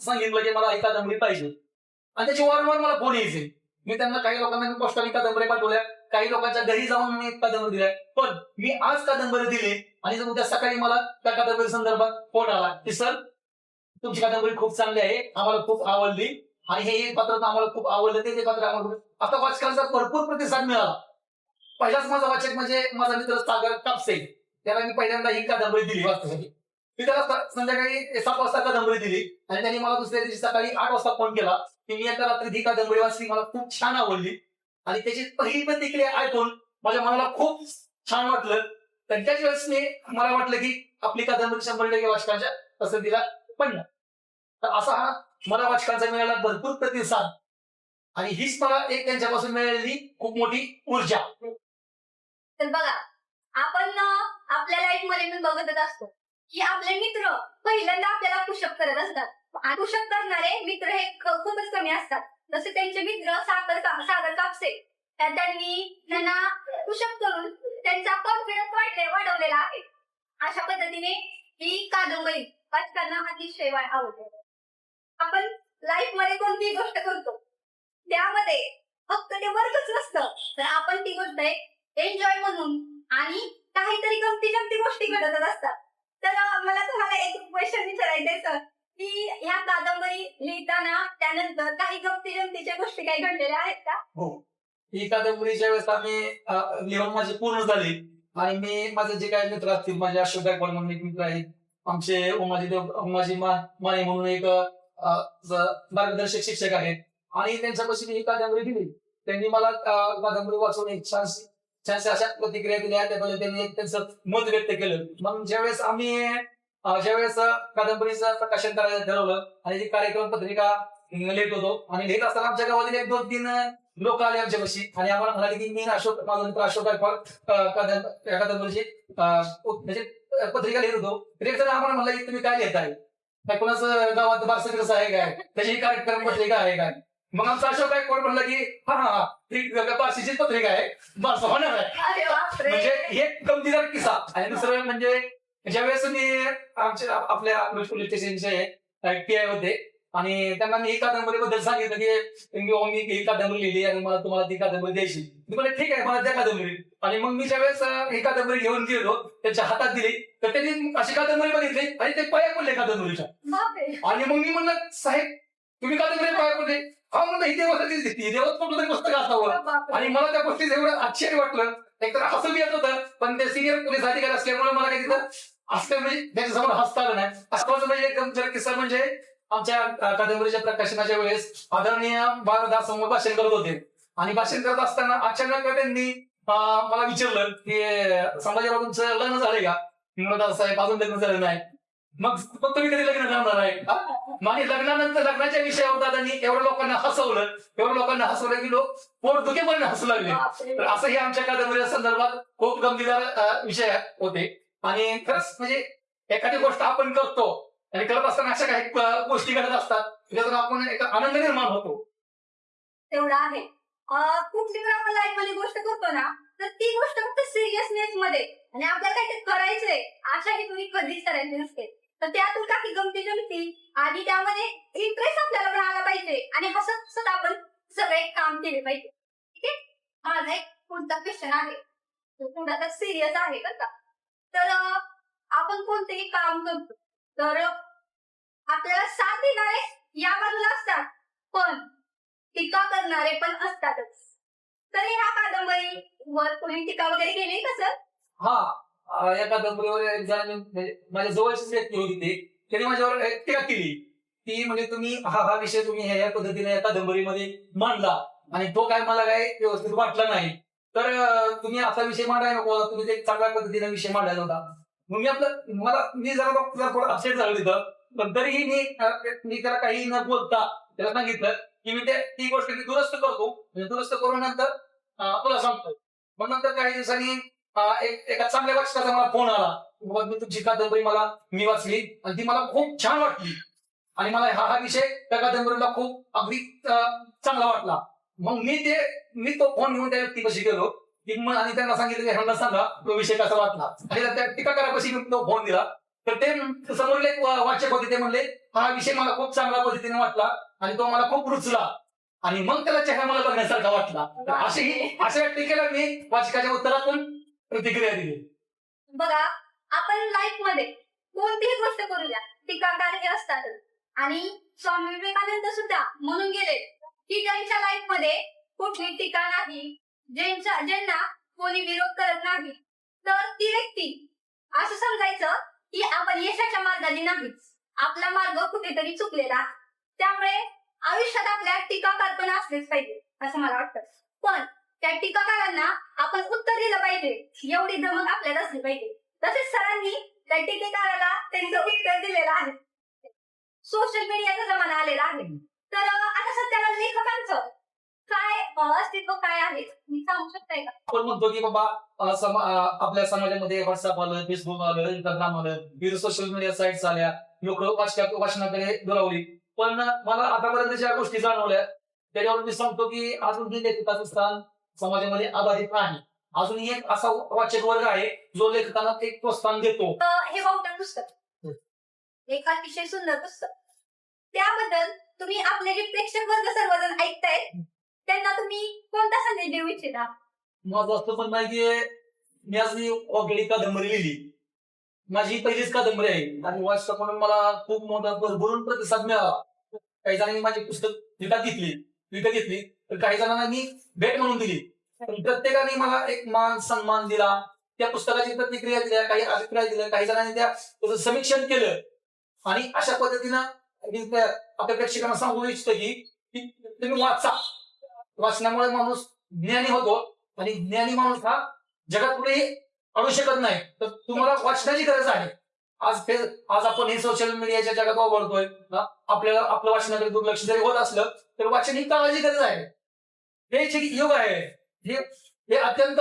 सांगितलं की मला ही कादंबरी पाहिजे. आणि त्याची वारंवार मला फोन यायचे. मी त्यांना काही लोकांना पोस्टाने कादंबरी पाठवल्या. काही लोकांच्या घरी जाऊन मी कादंबरी दिल्या. पण मी आज कादंबरी दिली? आणि उद्या सकाळी मला त्या कादंबरी संदर्भात फोन आला की सर तुमची कादंबरी खूप चांगली आहे. आम्हाला खूप आवडली. आणि हे एक पात्र आम्हाला खूप आवडलं. ते ते पात्र आम्हाला आता वाचकांचा भरपूर प्रतिसाद मिळाला. पहिलाच माझा वाचक म्हणजे माझा मित्र सागर कापसे. त्याला मी पहिल्यांदा ही कादंबरी दिली. वाचण्यासाठी मी त्याला संध्याकाळी सात वाजता कादंबरी दिली आणि त्यांनी मला दुसऱ्या दिवशी सकाळी आठ वाजता फोन केला. की मी आता रात्री ही कादंबरी वाचली मला खूप छान आवडली. आणि त्याची पहिली प्रतिक्रिया ऐकून माझ्या मनाला खूप छान वाटलं. तर त्याच वेळेस मी मला वाटलं की आपली कादंबरी शंभर टक्के वाचकांच्या पसंतीला पडणार. तर असा हा मला वाचकांचा मिळाला भरपूर प्रतिसाद. आणि हीच मला एक त्यांच्यापासून मिळालेली खूप मोठी ऊर्जा. तर बघा आपण आपल्या लाईफमध्ये मी बघतच असतो. हे आपले मित्र पहिल्यांदा आपल्याला पुषप करत असतात. पुषप करणारे मित्र हे खूपच कमी असतात. जसे त्यांचे मित्र सागर सागर कापसे. त्यांनी त्यांना पुषप करून त्यांचा कॉन्फिडन्स वाढले वाढवलेला आहे. अशा पद्धतीने ही कादंबरी वाचकांना अतिशय आवडते. आपण लाईफमध्ये कोणतीही गोष्ट करतो त्यामध्ये फक्त ते वर्कच नसतं. तर आपण ती गोष्ट एन्जॉय म्हणून आणि काहीतरी गमती जमती गोष्टी घडतच असतात. मला तुम्हाला एक क्वेश्चन विचारायचंय सर की ह्या कादंबरी लिहिताना त्यानंतर काही गमती जमतीच्या गोष्टी काही घडलेल्या आहेत का? हो. ही कादंबरीच्या वेळेस आम्ही लिहून माझी पूर्ण झाली. आणि मी माझे जे काही मित्र असतील माझे अशोक गायकवाड म्हणून एक मित्र आहेत. आमचे उमाजी देव उमाजी माने म्हणून एक मार्गदर्शक शिक्षक आहेत. आणि त्यांच्यापासून मी ही कादंबरी दिली. त्यांनी मला कादंबरी वाचून एक छान छानशा अशा प्रतिक्रिया दिल्या. त्याबद्दल त्यांनी त्यांचं मत व्यक्त केलं. मग ज्यावेळेस आम्ही अं, ज्यावेळेस अं, कादंबरीचं प्रकाशन करायचं ठरवलं आणि ती कार्यक्रम पत्रिका लिहित होतो आणि लिहित असताना आमच्या गावातील एक दोन तीन लोक आले आमच्यापाशी आणि आम्हाला म्हणाले की मी अशोक माझा मित्र अशोक कादंबरीची म्हणजे पत्रिका लिहित होतो. तर आम्हाला म्हणला की तुम्ही काय लिहिताय? काय कोणाचं गावात बारसं कसं आहे काय? त्याची कार्यक्रम पत्रिका आहे काय? मग आमचा अशोक गायकवाड म्हणला की हा हा हा बारशीचीच पत्रिका आहे. बारसं होणार आहे. म्हणजे हे गमतीदार किस्सा. आणि दुसरं म्हणजे ज्यावेळेस मी आमच्या आपल्या पोलीस स्टेशनचे पी आय होते आणि त्यांना मी ही कादंबरी बद्दल सांगितलं की मी मी ही कादंबरी लिहिली आणि मला तुम्हाला ती कादंबरी द्यायची. मी म्हणले ठीक आहे मला त्या कादंबरी आणि मग मी ज्यावेळेस ही कादंबरी घेऊन गेलो त्यांच्या हातात दिली तर त्यांनी अशी कादंबरी बघितली आणि ते पाया पडले कादंबरीच्या आणि मग मी म्हणलं साहेब तुम्ही कादंबरी पाया पडले. हा म्हणलं ही देवासाठीच घेतली देवाच कुठलं तरी पुस्तक असावं आणि मला त्या गोष्टीचं एवढं आश्चर्य वाटलं. एकतर हसू बी येत होतं पण ते सिनियर पोलीस अधिकारी असल्यामुळे मला काही तिथं असलं म्हणजे त्यांच्यासमोर हसता आलं नाही. असं म्हणजे एकदम किस्सा म्हणजे आमच्या कादंबरीच्या प्रकाशनाच्या वेळेस आदरणीय बालदास समोर भाषण करत होते. आणि भाषण करत असताना अचानक त्यांनी मला विचारलं की संभाजीराव तुमचं लग्न झालंय का? मी साहेब अजून लग्न झालं नाही. मग मग तुम्ही कधी लग्न करणार आहे? हा? लग्नानंतर लग्नाच्या विषयावर दादांनी एवढ्या लोकांना हसवलं एवढ्या लोकांना हसवलं की लोक पोट दुखेपर्यंत हसू लागले. तर असं हे आमच्या कादंबरीच्या संदर्भात खूप गंभीर विषय होते. आणि खरंच म्हणजे एखादी गोष्ट आपण करतो आणि करत असताना अशा काही गोष्टी घडत असतात त्याच्यातून आपण एक आनंद निर्माण होतो. तेवढं आहे. कुठली पण आपण लाईफमध्ये गोष्ट करतो ना तर ती गोष्ट फक्त सिरियसनेस मध्ये. आणि आपल्याला काही करायचंय अशा हे तुम्ही कधीच करायचे नसते. तर त्यातून काही गमती जमती आणि त्यामध्ये इंटरेस्ट आपल्याला पण आला पाहिजे. आणि हसत हसत आपण सगळे काम केले पाहिजे. ठीक आहे? माझा एक कोणता क्वेश्चन आहे. तो थोडासा सिरियस आहे का? तर आपण कोणतेही काम करतो. तर आपल्याला साथ देणारे या बाजूला असतात. पण टीका करणारे पण असतातच. तर ह्या कादंबरीवर कोणी टीका वगैरे केली का सर? हा या कादंबरीवर एक जण म्हणजे माझ्या जवळचीच व्यक्ती होती ते. त्यांनी माझ्यावर एक टीका केली. ती म्हणजे तुम्ही हा हा विषय तुम्ही ह्या या पद्धतीने या कादंबरीमध्ये मांडला. आणि तो काय मला काय व्यवस्थित वाटला नाही. तर तुम्ही असा विषय मांडायला नको तुम्ही ते चांगल्या पद्धतीने विषय मांडायला होता मग मी आपलं मला मी जरा थोडं अपसेट झालं तिथं. पण तरीही मी मी त्याला काही न बोलता त्याला सांगितलं की मी ते ती गोष्ट मी दुरुस्त करतो. म्हणजे दुरुस्त करून नंतर तुला सांगतो. मग नंतर काही दिवसांनी एक एका चांगल्या वाचकाचा मला फोन आला. बाबा मी तुमची कादंबरी मला मी वाचली. आणि ती मला खूप छान वाटली. आणि मला हा हा विषय त्या कादंबरीला खूप अगदी चांगला वाटला. मग मी ते मी तो फोन घेऊन त्या व्यक्तीपाशी गेलो. की मग आणि त्यांना सांगितलं की ह्यांना सांगा तो विषय कसा वाटला? आणि त्या टीकाकारापाशी मी तो फोन दिला. तर ते समोरले वाचक होते ते म्हणले हा विषय मला खूप चांगल्या पद्धतीने वाटला आणि तो मला खूप रुचला आणि मग त्याला चेहरा मला बघण्यासारखा वाटला. अशी अशा टीकेला मी वाचकाच्या उत्तरातून प्रतिक्रिया दिली. बघा आपण लाईफमध्ये कोणतीही गोष्ट करू द्या टीकाकार हे असतातच आणि स्वामी विवेकानंद सुद्धा म्हणून गेले. की ज्यांच्या लाईफमध्ये कुठली टीका नाही ज्यांच्या ज्यांना कोणी विरोध करत नाही तर ती व्यक्ती असं समजायचं की आपण यशाच्या मार्गाने नाहीच. आपला मार्ग कुठेतरी चुकलेला. त्यामुळे आयुष्यात आपल्या टीकाकार पण असलेच पाहिजे असं मला वाटतं. पण त्या टीकाकारांना आपण उत्तर दिलं पाहिजे एवढी धमक आपल्याला असली पाहिजे. तसेच सरांनी त्या टीकेकाराला त्यांचं उत्तर दिलेलं आहे. सोशल मीडियाचा जमाना आलेला आहे. तर आता सध्याला लेखकांचं काय अस्तित्व काय आहे मी सांगू शकताय का? आपण म्हणतो की बाबा आपल्या समाजामध्ये व्हॉट्सअप आलं फेसबुक आलं इंस्टाग्राम आलं विविध सोशल मीडिया साईट्स आल्या लोक वाचनाकडे दुरावली. पण मला आतापर्यंत ज्या गोष्टी जाणवल्या त्याच्यावर मी सांगतो की अजून लेखकाचं स्थान समाजामध्ये अबाधित नाही. अजून एक असा वाचक वर्ग आहे जो लेखकांना ते प्रोत्साहन देतो. हे बहुतांश पुस्तक. एक अतिशय सुंदर पुस्तक. त्याबद्दल तुम्ही आपले जे प्रेक्षक वर्ग सर्वजण ऐकताय त्यांना तुम्ही कोणता संदेश देऊ इच्छिता? माझं असं म्हणणं आहे की मी आज मी ऑलरेडी कादंबरी लिहिली. माझी पहिलीच कादंबरी आहे. आणि वाचता म्हणून मला खूप मोठा भरभरून प्रतिसाद मिळाला. काही जणांनी माझी पुस्तक विकत घेतली. विकत घेतली. तर काही जणांना मी भेट म्हणून दिली. पण प्रत्येकाने मला एक मान सन्मान दिला. त्या पुस्तकाची प्रतिक्रिया दिल्या काही अभिप्राय दिले काही जणांनी त्या त्याचं समीक्षण केलं. आणि अशा पद्धतीनं मी त्या आपल्या प्रेक्षकांना सांगू इच्छितो की तुम्ही वाचा. वाचण्यामुळे माणूस ज्ञानी होतो आणि ज्ञानी माणूस हा जगात कुठेही अडू शकत नाही. तर तुम्हाला वाचण्याची गरज आहे. आज ते आज आपण हे सोशल मीडियाच्या जगात वापरतोय आपल्याला आपलं वाचनाकडे दुर्लक्ष जरी होत असलं तर वाचन ही काळाची गरज आहे. हे जे युग आहे हे हे अत्यंत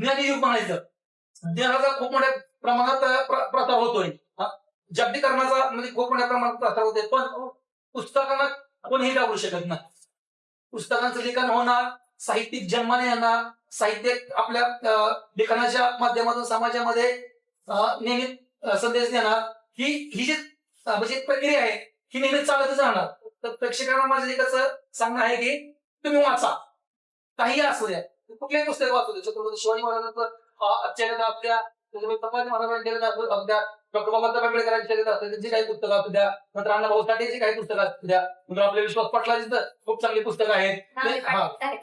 ज्ञानी युग म्हणायचं. ज्ञानाचा खूप मोठ्या प्रमाणात प्रताप होतोय. जागतिकरणाचा म्हणजे खूप मोठ्या प्रमाणात प्रसार होते पण पुस्तकांना कोणीही डावलू शकत नाही. पुस्तकांचं लिखाण होणार साहित्यिक जन्माने येणार साहित्य आपल्या अं, लेखनाच्या माध्यमातून समाजामध्ये नेहमी संदेश देणार. ही ही जी म्हणजे प्रक्रिया आहे ही नेहमी चालतच राहणार. तर प्रेक्षकांना माझं एकच सांगणं आहे की तुम्ही वाचा. काही असू द्या. कुठल्याही पुस्तक वाचू द्या. छत्रपती शिवाजी महाराजांचं अं, चरित्र आपल्या छत्रपती डॉक्टर बाबासाहेब आंबेडकरांचे चरित्र असू द्या त्यांची काही पुस्तकं असू द्या. नंतर अण्णाभाऊ साठेची काही पुस्तकं असू द्या. नंतर आपले विश्वास पाटलाची तर खूप चांगली पुस्तकं आहेत. ते-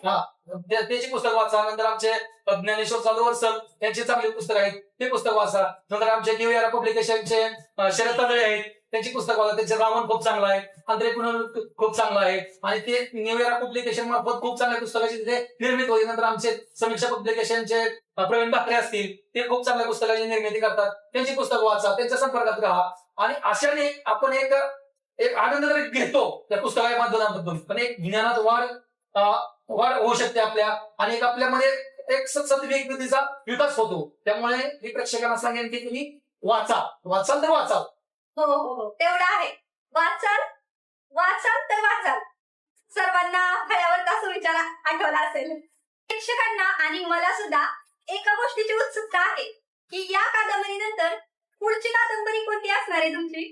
हा त्या- त्याची पुस्तक वाचा. नंतर आमचे ज्ञानेश्वर चालूवर सर त्यांची चांगली पुस्तक आहेत. ते पुस्तक वाचा. नंतर आमचे न्यू इयर पब्लिकेशनचे अं, शरद तांदळे आहेत. त्यांची पुस्तक वाचा. त्यांचे रावण खूप चांगलं आहे. आंतरे खूप चांगलं आहे. आणि ते न्यू इयर पब्लिकेशन मार्फत खूप चांगल्या पुस्तकाची तिथे निर्मित होती नंतर आमचे समीक्षा पब्लिकेशनचे प्रवीण भाकरे असतील ते खूप चांगल्या पुस्तकाची निर्मिती करतात. त्यांची पुस्तक वाचा. त्यांच्या संपर्कात राहा. आणि अशाने आपण एक एक आनंद तरी घेतो त्या पुस्तकाच्या माध्यमातून. पण एक ज्ञानात वाढ वाढ होऊ शकते आपल्या. आणि एक आपल्यामध्ये एक सतत विकास होतो. त्यामुळे मी प्रेक्षकांना सांगेन की तुम्ही वाचा. वाचाल तर वाचाल. हो हो. हो तेवढं आहे. वाचाल वाचाल तर वाचाल. सर्वांना फळ्यावर तास विचार आठवला असेल. प्रेक्षकांना आणि मला सुद्धा एका गोष्टीची उत्सुकता आहे की या कादंबरीनंतर पुढची कादंबरी कोणती असणार आहे तुमची?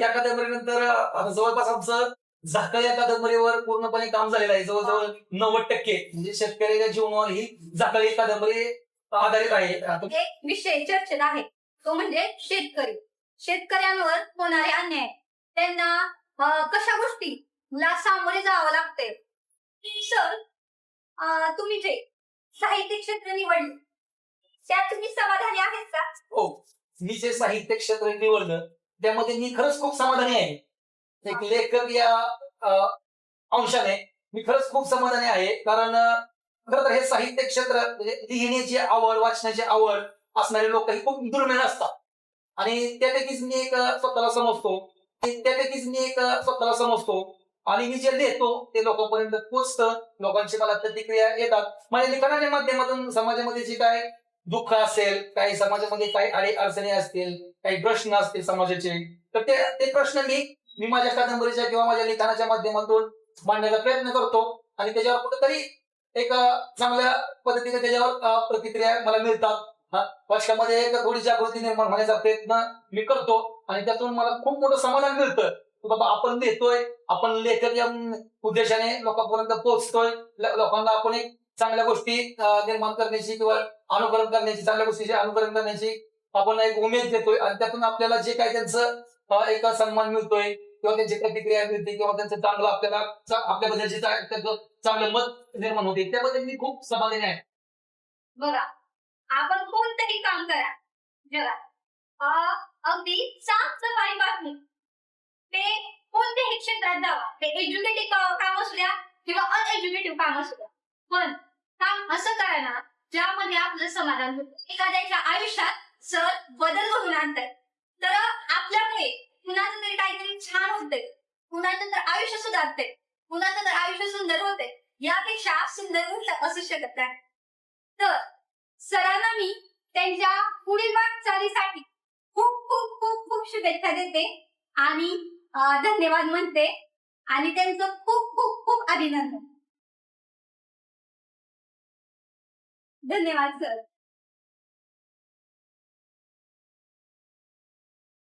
या कादंबरीनंतर आता जवळपास आमचं झाकळ या कादंबरीवर पूर्णपणे काम झालेलं आहे. जवळजवळ नव्वद टक्के म्हणजे शेतकऱ्याच्या जीवनावर ही झाकळ ही कादंबरी आधारित आहे. आता एक विषय चर्चेत आहे तो म्हणजे शेतकरी. शेतकऱ्यांवर होणारे अन्याय. त्यांना कशा कशा गोष्टीला सामोरे जावं लागते सर तुम्ही जे साहित्य क्षेत्र निवडले त्यात तुम्ही समाधानी आहेत का? हो. मी जे साहित्य क्षेत्र निवडलं त्यामध्ये मी खरंच खूप समाधानी आहे. एक लेखक या अंशाने मी खरंच खूप समाधानी आहे. कारण खरं तर हे साहित्य क्षेत्र म्हणजे लिहिण्याची आवड वाचण्याची आवड असणारे लोक हे खूप दुर्मिळ असतात. आणि त्यापैकीच मी एक स्वतःला समजतो. ते- त्यापैकीच मी एक स्वतःला समजतो. आणि मी जे लिहितो ते लोकांपर्यंत पोचतं. लोकांची मला प्रतिक्रिया येतात. माझ्या लिखाणाच्या माध्यमातून समाजामध्ये जे काय दुःख असेल काही समाजामध्ये काही अडे अडचणी असतील काही प्रश्न असतील समाजाचे तर ते ते प्रश्न मी मी माझ्या कादंबरीच्या किंवा माझ्या लिखाणाच्या माध्यमातून मांडण्याचा प्रयत्न करतो. आणि त्याच्यावर कुठेतरी एक चांगल्या पद्धतीने त्याच्यावर प्रतिक्रिया मला मिळतात. पक्षामध्ये एक थोडी जागृती निर्माण होण्याचा प्रयत्न मी करतो आणि त्यातून मला खूप मोठं समाधान मिळतं. की बाबा आपण देतोय आपण लेखक या उद्देशाने लोकांपर्यंत पोहोचतोय. लोकांना आपण एक चांगल्या गोष्टी निर्माण करण्याची किंवा अनुकरण करण्याची चांगल्या गोष्टीचे अनुकरण करण्याची आपण एक उमेद देतोय आणि त्यातून आपल्याला जे काही त्यांचं एक सन्मान मिळतोय किंवा त्यांची प्रतिक्रिया मिळते किंवा त्यांचं चांगलं आपल्याला आपल्याबद्दल त्यांचं चांगलं मत निर्माण होते. त्याबद्दल मी खूप समाधानी आहे. बरं. आपण कोणतंही काम करा. जगात साफ अगदी बातमी. ते कोणत्याही क्षेत्रात जावा. ते एज्युकेटिव्ह काम असू द्या किंवा अनएज्युकेटिव्ह काम असू द्या. पण काम असं करा ना ज्यामध्ये आपलं समाधान होतं. एखाद्याच्या आयुष्यात सर बदल घडून आणतात तर आपल्यामुळे कुणाचं तरी काहीतरी छान होते कुणाचं तर आयुष्य सुधारते कुणाचं तर आयुष्य सुंदर होते यापेक्षा सुंदर असू शकत नाही. तर मी त्यांच्या पुढील वाटचालीसाठी खूप खूप खूप खूप शुभेच्छा देते. आणि धन्यवाद म्हणते. आणि त्यांचं खूप खूप खूप अभिनंदन. धन्यवाद सर.